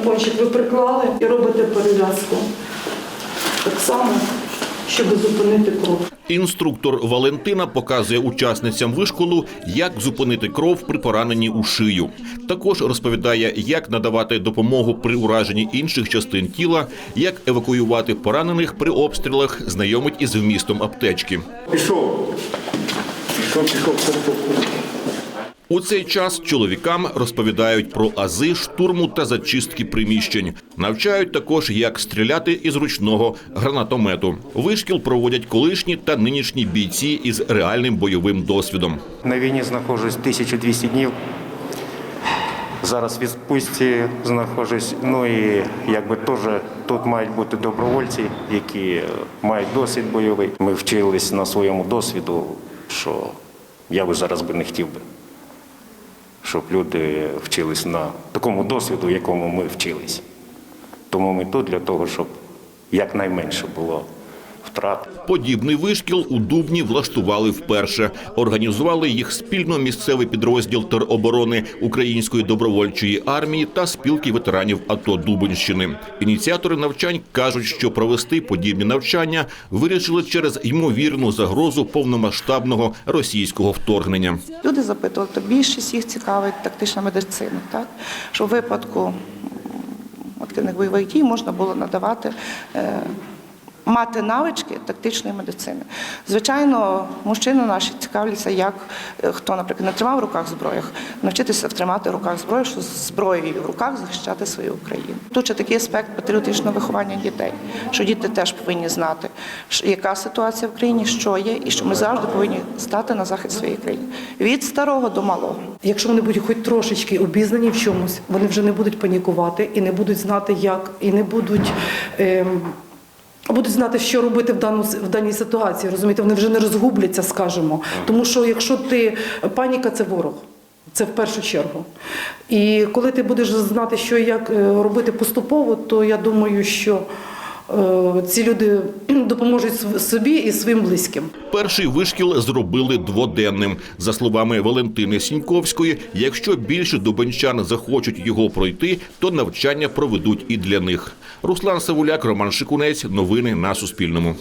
тампончик ви приклали і робите перев'язку. Так само, щоб зупинити кров. Інструктор Валентина показує учасницям вишколу, як зупинити кров при пораненні у шию. Також розповідає, як надавати допомогу при ураженні інших частин тіла, як евакуювати поранених при обстрілах, знайомить із вмістом аптечки. Пішов. Пішов, пішов, пішов. У цей час чоловікам розповідають про ази штурму та зачистки приміщень. Навчають також, як стріляти із ручного гранатомету. Вишкіл проводять колишні та нинішні бійці із реальним бойовим досвідом. На війні знаходжусь 1200 днів. Зараз відпустці знаходжусь. Ну і якби теж тут мають бути добровольці, які мають досвід бойовий. Ми вчились на своєму досвіду, що я би зараз би не хотів би, щоб люди вчились на такому досвіду, якому ми вчились. Тому ми тут для того, щоб якнайменше було втрат. Подібний вишкіл у Дубні влаштували вперше. Організували їх спільно місцевий підрозділ тероборони Української добровольчої армії та спілки ветеранів АТО Дубенщини. Ініціатори навчань кажуть, що провести подібні навчання вирішили через ймовірну загрозу повномасштабного російського вторгнення. Люди запитували, то більшість їх цікавить тактична медицина, так? що в випадку активних бойових дій можна було надавати. Мати навички тактичної медицини. Звичайно, мужчини наші цікавляться, як е, хто, наприклад, не тримав в руках зброю, навчитися тримати в руках зброю, що зброєю в руках захищати свою Україну. Тут ще такий аспект патріотичного виховання дітей, що діти теж повинні знати, яка ситуація в країні, що є, і що ми завжди повинні стати на захист своєї країни від старого до малого. Якщо вони будуть хоч трошечки обізнані в чомусь, вони вже не будуть панікувати і не будуть знати, як, і не будуть. Ем, Будуть знати, що робити в дану в даній ситуації. Розумієте, вони вже не розгубляться, скажімо. Тому що якщо ти паніка, це ворог. Це в першу чергу. І коли ти будеш знати, що і як е, робити поступово, то я думаю, що ці люди допоможуть собі і своїм близьким. Перший вишкіл зробили дводенним. За словами Валентини Сіньковської, якщо більше дубенчан захочуть його пройти, то навчання проведуть і для них. Руслан Савуляк, Роман Шикунець. Новини на Суспільному.